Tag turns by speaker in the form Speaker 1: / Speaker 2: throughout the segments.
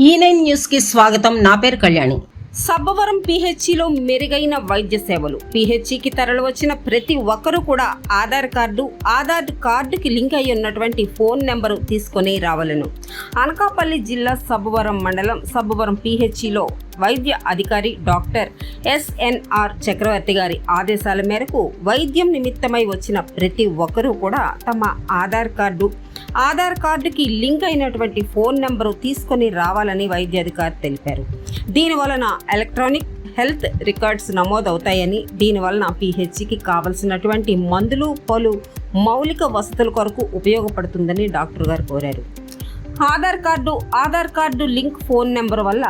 Speaker 1: E ఈ nine న్యూస్కి స్వాగతం. నా పేరు కళ్యాణి.
Speaker 2: సబ్బవరం పిహెచ్సిలో మెరుగైన వైద్య సేవలు. పిహెచ్సికి తరలివచ్చిన ప్రతి ఒక్కరూ కూడా ఆధార్ కార్డు ఆధార్ కార్డుకి లింక్ అయి ఉన్నటువంటి ఫోన్ నెంబరు తీసుకొని రావాలను. అనకాపల్లి జిల్లా సబ్బవరం మండలం సబ్బవరం పిహెచ్సిలో వైద్య అధికారి డాక్టర్ ఎస్ఎన్ఆర్ చక్రవర్తి గారి ఆదేశాల మేరకు వైద్యం నిమిత్తమై వచ్చిన ప్రతి ఒక్కరూ కూడా తమ ఆధార్ కార్డు ఆధార్ కార్డుకి లింక్ అయినటువంటి ఫోన్ నెంబర్ తీసుకొని రావాలని వైద్యాధికారి తెలిపారు. దీని వలన ఎలక్ట్రానిక్ హెల్త్ రికార్డ్స్ నమోదవుతాయని దీనివలన పిహెచ్సికి కావలసినటువంటి మందులు పలు మౌలిక వసతుల కొరకు ఉపయోగపడుతుందని డాక్టర్ గారు కోరారు. Aadhaar card Aadhaar card link phone number వల్ల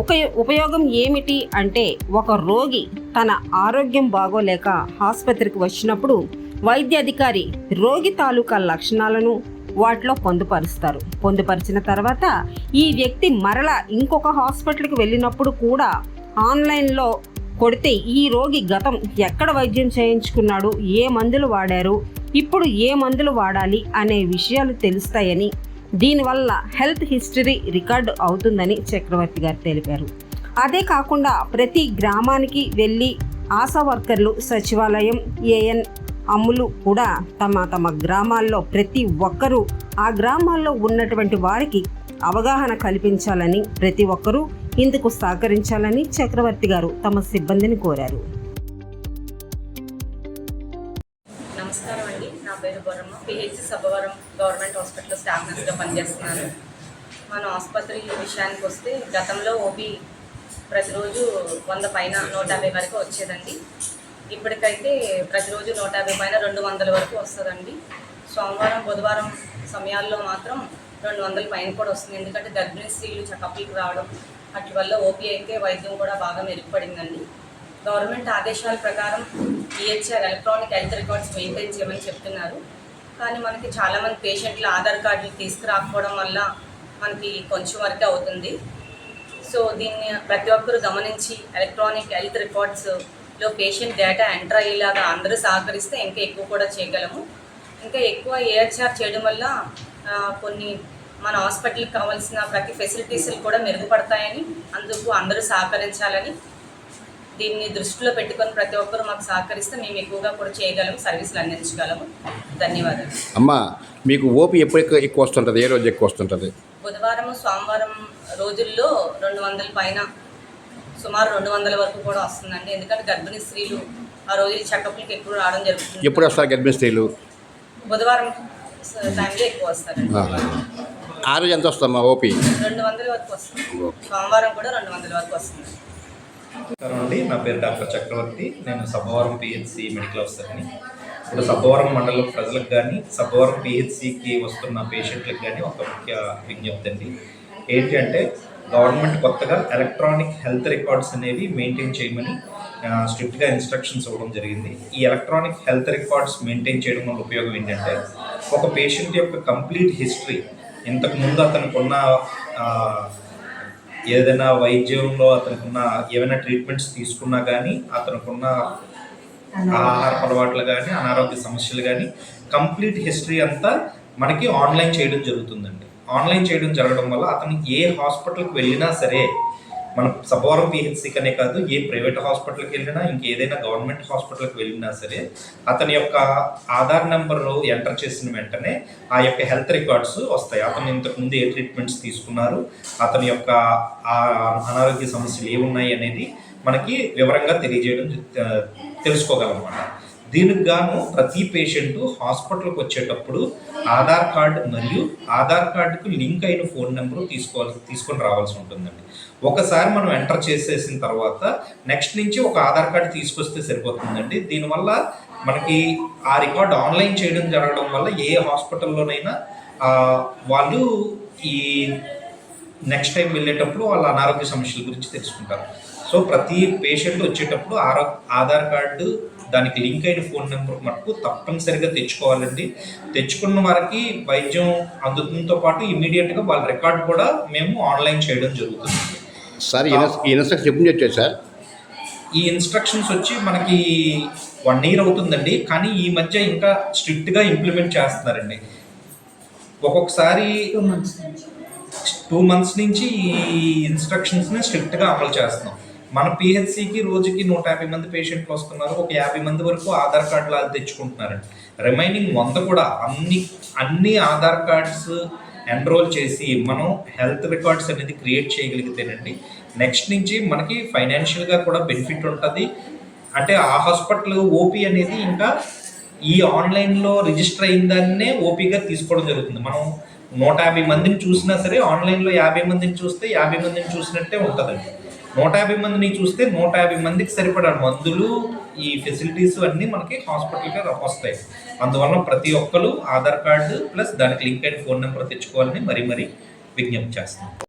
Speaker 2: ఉపయో ఉపయోగం ఏమిటి అంటే ఒక రోగి తన ఆరోగ్యం బాగోలేక ఆసుపత్రికి వచ్చినప్పుడు వైద్యాధికారి రోగి తాలూకా లక్షణాలను వాటిలో పొందుపరుస్తారు. పొందుపరిచిన తర్వాత ఈ వ్యక్తి మరలా ఇంకొక హాస్పిటల్కి వెళ్ళినప్పుడు కూడా ఆన్లైన్లో కొడితే ఈ రోగి గతం ఎక్కడ వైద్యం చేయించుకున్నాడు? ఏ మందులు వాడారు? ఇప్పుడు ఏ మందులు వాడాలి? అనే విషయాలు తెలుస్తాయని దీనివల్ల హెల్త్ హిస్టరీ రికార్డు అవుతుందని చక్రవర్తి గారు తెలిపారు. అదే కాకుండా ప్రతి గ్రామానికి వెళ్ళి ఆశా వర్కర్లు సచివాలయం ఏఎన్ అమ్ములు కూడా తమ తమ గ్రామాల్లో ప్రతి ఒక్కరూ ఆ గ్రామాల్లో ఉన్నటువంటి వారికి అవగాహన కల్పించాలని ప్రతి ఒక్కరూ ఇందుకు సహకరించాలని చక్రవర్తి గారు తమ సిబ్బందిని కోరారు.
Speaker 3: నమస్కారం అండి. నా పేరు Borramma PH Sabbavaram government hospital staff నర్స్గా పనిచేస్తున్నాను. మన ఆసుపత్రి విషయానికి వస్తే గతంలో ఓపీ ప్రతిరోజు వంద పైన నూట యాభై వరకు వచ్చేదండి. ఇప్పటికైతే ప్రతిరోజు నూట యాభై పైన రెండు వందల వరకు వస్తుందండి. సోమవారం బుధవారం సమయాల్లో మాత్రం రెండు వందల పైన కూడా వస్తుంది. ఎందుకంటే గర్భిణీ స్త్రీలు చెకప్లకు రావడం వాటి వల్ల ఓపీ అయితే వైద్యం కూడా బాగా మెరుగుపడిందండి. గవర్నమెంట్ ఆదేశాల ప్రకారం EHR electronic health records maintain చేయమని చెప్తున్నారు. కానీ మనకి చాలామంది పేషెంట్లు ఆధార్ కార్డులు తీసుకురాకపోవడం వల్ల మనకి కొంచెం వర్క్ అవుతుంది. సో దీన్ని ప్రతి ఒక్కరు గమనించి ఎలక్ట్రానిక్ హెల్త్ రికార్డ్స్ రికార్డ్స్లో పేషెంట్ డేటా ఎంటర్ అయ్యేలాగా అందరూ సహకరిస్తే ఇంకా ఎక్కువ కూడా చేయగలము. ఇంకా ఎక్కువ ఏహెచ్ఆర్ చేయడం వల్ల కొన్ని మన హాస్పిటల్కి కావాల్సిన ప్రతి ఫెసిలిటీస్లు కూడా మెరుగుపడతాయని అందుకు అందరూ సహకరించాలని దీన్ని దృష్టిలో పెట్టుకొని ప్రతి ఒక్కరు మాకు సహకరిస్తే మేము ఎక్కువగా కూడా చేయగలము సర్వీసులు అందించగలము. ధన్యవాదాలు.
Speaker 4: అమ్మ మీకు ఓపి ఎప్పుడు ఎక్కువ ఎక్కువ వస్తుంటుంది? ఏ రోజు ఎక్కువ వస్తుంటుంది?
Speaker 3: బుధవారం సోమవారం రోజుల్లో రెండు వందల పైన సుమారు రెండు వందల వరకు కూడా వస్తుందండి. ఎందుకంటే గర్భిణీ స్త్రీలు ఆ రోజు చెకప్లకి ఎక్కువ రావడం జరుగుతుంది.
Speaker 4: ఎప్పుడు వస్తారు గర్భిణీ స్త్రీలు?
Speaker 3: బుధవారం టైంలో ఎక్కువ వస్తారండి.
Speaker 4: ఆ రోజు ఎంత వస్తుందమ్మా ఓపి?
Speaker 3: రెండు వందల వరకు వస్తుంది. సోమవారం కూడా రెండు వందల వరకు వస్తుంది.
Speaker 5: నమస్కారం అండి. నా పేరు డాక్టర్ చక్రవర్తి. నేను సబ్బవరం పిహెచ్సి మెడికల్ ఆఫీసర్ని. ఇప్పుడు సబ్బవరం మండలం ప్రజలకు కానీ సబ్బవరం పిహెచ్సికి వస్తున్న పేషెంట్లకు కానీ ఒక ముఖ్య విజ్ఞప్తి అండి. ఏంటి అంటే గవర్నమెంట్ కొత్తగా ఎలక్ట్రానిక్ హెల్త్ రికార్డ్స్ అనేవి మెయింటైన్ చేయమని స్ట్రిక్ట్గా ఇన్స్ట్రక్షన్స్ ఇవ్వడం జరిగింది. ఈ ఎలక్ట్రానిక్ హెల్త్ రికార్డ్స్ మెయింటైన్ చేయడం వల్ల ఉపయోగం ఏంటంటే ఒక పేషెంట్ యొక్క కంప్లీట్ హిస్టరీ ఇంతకు ముందు అతనికి ఉన్న ఏదైనా వైద్యంలో అతనుకున్న ఏమైనా ట్రీట్మెంట్స్ తీసుకున్నా కానీ అతనుకున్న ఆహార అలవాట్లు కానీ అనారోగ్య సమస్యలు కానీ కంప్లీట్ హిస్టరీ అంతా మనకి ఆన్లైన్ చేయడం జరుగుతుందండి. ఆన్లైన్ చేయడం జరగడం వల్ల అతను ఏ హాస్పిటల్కి వెళ్ళినా సరే మన సబవరం పిహెచ్సికి అనే కాదు ఏ ప్రైవేట్ హాస్పిటల్కి వెళ్ళినా ఇంకేదైనా గవర్నమెంట్ హాస్పిటల్కి వెళ్ళినా సరే అతని యొక్క ఆధార్ నెంబర్ ఎంటర్ చేసిన వెంటనే ఆ యొక్క హెల్త్ రికార్డ్స్ వస్తాయి. అతను ఇంతకుముందు ఏ ట్రీట్మెంట్స్ తీసుకున్నారు అతని యొక్క ఆ అనారోగ్య సమస్యలు ఏమున్నాయి అనేది మనకి వివరంగా తెలియజేయడం ఆ, తెలుసుకోగలం అన్నమాట దీనికి గాను ప్రతి పేషెంట్ హాస్పిటల్కి వచ్చేటప్పుడు ఆధార్ కార్డు మరియు ఆధార్ కార్డుకు లింక్ అయిన ఫోన్ నెంబర్ తీసుకోవాల్సి తీసుకొని రావాల్సి ఉంటుందండి. ఒకసారి మనం ఎంటర్ చేసేసిన తర్వాత నెక్స్ట్ నుంచి ఒక ఆధార్ కార్డు తీసుకొస్తే సరిపోతుందండి. దీనివల్ల మనకి ఆ రికార్డ్ ఆన్లైన్ చేయడం జరగడం వల్ల ఏ హాస్పిటల్లోనైనా వాళ్ళు ఈ నెక్స్ట్ టైం వెళ్ళేటప్పుడు వాళ్ళ అనారోగ్య సమస్యల గురించి తెలుసుకుంటారు. సో ప్రతి పేషెంట్ వచ్చేటప్పుడు ఆరో ఆధార్ కార్డు దానికి లింక్ అయిన ఫోన్ నెంబర్ మటుకు తప్పనిసరిగా తెచ్చుకోవాలండి. తెచ్చుకున్న వారికి వైద్యం అందుతుంతో పాటు ఇమీడియట్గా వాళ్ళ రికార్డు కూడా మేము ఆన్లైన్ చేయడం జరుగుతుంది.
Speaker 4: సార్ ఇన్స్ట్రక్షన్ ఎప్పుడు వచ్చారు సార్?
Speaker 5: ఈ ఇన్స్ట్రక్షన్స్ వచ్చి మనకి వన్ ఇయర్ అవుతుందండి. కానీ ఈ మధ్య ఇంకా స్ట్రిక్ట్గా ఇంప్లిమెంట్ చేస్తున్నారండి. ఒక్కొక్కసారి టూ మంత్స్ నుంచి ఈ ఇన్స్ట్రక్షన్స్ని స్ట్రిక్ట్గా అమలు చేస్తున్నాం. మన పిహెచ్సికి రోజుకి నూట యాభై మంది పేషెంట్లు వస్తున్నారు. ఒక యాభై మంది వరకు ఆధార్ కార్డులు అది తెచ్చుకుంటున్నారండి. రిమైనింగ్ వంద కూడా అన్ని అన్ని ఆధార్ కార్డ్స్ ఎన్రోల్ చేసి మనం హెల్త్ రికార్డ్స్ అనేది క్రియేట్ చేయగలిగితేనండి నెక్స్ట్ నుంచి మనకి ఫైనాన్షియల్గా కూడా బెనిఫిట్ ఉంటుంది. అంటే ఆ హాస్పిటల్ ఓపీ అనేది ఇంకా ఈ ఆన్లైన్లో రిజిస్టర్ అయిన దాన్నే ఓపీగా తీసుకోవడం జరుగుతుంది. మనం నూట యాభై మందిని చూసినా సరే ఆన్లైన్లో యాభై మందిని చూస్తే యాభై మందిని చూసినట్టే ఉంటుందండి. నూట యాభై మందిని చూస్తే నూట యాభై మందికి సరిపడా మందులు ఈ ఫెసిలిటీస్ అన్నీ మనకి హాస్పిటల్గా వస్తాయి. అందువల్ల ప్రతి ఒక్కరు ఆధార్ కార్డు ప్లస్ దానికి లింక్ అయిన ఫోన్ నెంబర్ తెచ్చుకోవాలని మరీ మరీ విజ్ఞప్తి చేస్తున్నాం.